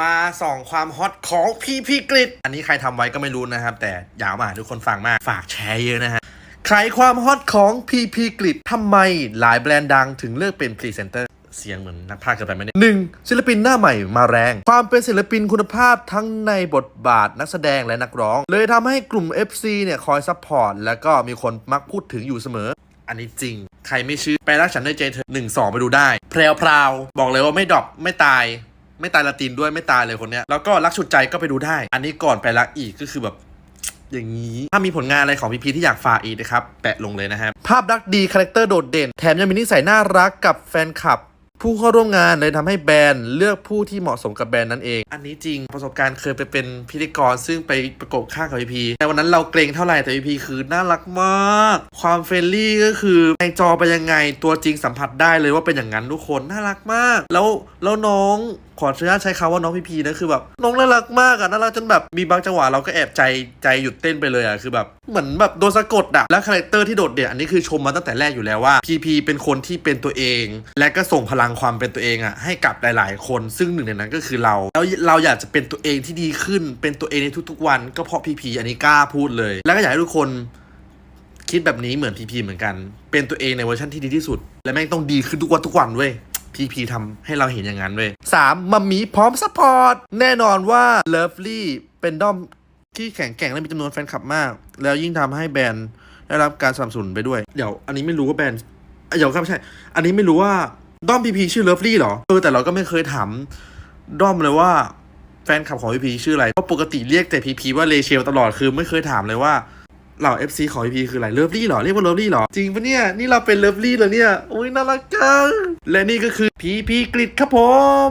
มาส่องความฮอตของพีพีกริดอันนี้ใครทำไว้ก็ไม่รู้นะครับ แต่อยากเอามาห้ทุกคนฟังมาก ฝากแชร์เยอะนะฮะใครความฮอตของพีพีกริดทำไมหลายแบรนด์ดังถึงเลือกเป็นพรีเซนเตอร์เสียงเหมือนนักพากย์เกินไปไหมเนี่ยหนึ่งศิลปินหน้าใหม่มาแรง ความเป็นศิลปินคุณภาพทั้งในบทบาทนักแสดงและนักร้อง เลยทำให้กลุ่ม FC เนี่ยคอยซัพพอร์ตแล้วก็มีคนมักพูดถึงอยู่เสมอ อันนี้จริง ใครไม่ชื่อไปรักฉันด้วยใจเธอหนึ่งสองไปดูได้ แพรวพราวบอกเลยว่าไม่ดรอปไม่ตาย ไม่ตายละตินด้วยไม่ตายเลยคนเนี้ยแล้วก็รักชุดใจก็ไปดูได้ อันนี้ก่อนไปรักอีกก็คือแบบอย่างนี้ถ้ามีผลงานอะไรของพีพีที่อยากฝากอีกนะครับ แปะลงเลยนะครับภาพลักษณ์ดีคาแรคเตอร์โดดเด่น แถมยังมีนิสัยน่ารักกับแฟนคลับ ผู้เข้าร่วมงานเลยทำให้แบรนด์เลือกผู้ที่เหมาะสมกับแบรนด์นั้นเอง อันนี้จริงประสบการณ์เคยไปเป็นพิธีกรซึ่งไปประกบข้างกับพีพีแต่วันนั้นเราเกรงเท่าไหร่แต่พีพีคือน่ารักมาก ความเฟรนลี่ก็คือในจอเป็นยังไงตัวจริงสัมผัสได้เลยว่าเป็นอย่างนั้นทุกคนน่ารักมาก แล้วแล้วน้อง ขออนุญาตใช้คำว่าน้องพีพีนะคือแบบน้องน่ารักมากอะน่ารักจนแบบมีบางจังหวะเราก็แอบใจใจหยุดเต้นไปเลยอะคือแบบเหมือนแบบโดนสะกดอะและคาแรคเตอร์ที่โดดเด่นอันนี้คือชมมาตั้งแต่แรกอยู่แล้วว่าพีพีเป็นคนที่เป็นตัวเอง และก็ส่งพลังความเป็นตัวเองอะให้กับหลาย ๆ คน ซึ่งหนึ่งในนั้นก็คือเราแล้วเราอยากจะเป็นตัวเองที่ดีขึ้นเป็นตัวเองในทุก ๆ วัน ก็เพราะพีพีอันนี้กล้าพูดเลย แล้วก็อยากให้ทุกคนคิดแบบนี้เหมือนพีพีเหมือนกัน เป็นตัวเองในเวอร์ชันที่ดีที่สุด และแม่งต้องดีขึ้นทุกวันทุกวันเว้ย พีพีทำให้เราเห็นอย่างนั้นเว้ยสามมัมมี่พร้อมซัพพอร์ต แน่นอนว่าเลิฟลี่เป็นด้อมที่แข็งแกร่งและมีจำนวนแฟนคลับมาก แล้วยิ่งทำให้แบรนด์ได้รับการสนับสนุนไปด้วย เดี๋ยวอันนี้ไม่รู้ว่าแบรนด์เดี๋ยวครับไม่ใช่ อันนี้ไม่รู้ว่าด้อมพีพีชื่อเลิฟลี่หรอ เออแต่เราก็ไม่เคยถามด้อมเลยว่าแฟนคลับของพีพีชื่ออะไร เพราะปกติเรียกแต่พีพีว่าเลเชลตลอดคือไม่เคยถามเลยว่า เหล่า FC ของพีพีคืออะไรเลิฟลี่หรอ เรียกว่าเลิฟลี่หรอ จริงปะเนี่ย นี่เราเป็นเลิฟลี่เหรอเนี่ยอุ้ยน่ารักจัง และนี่ก็คือพีพีกริดครับผม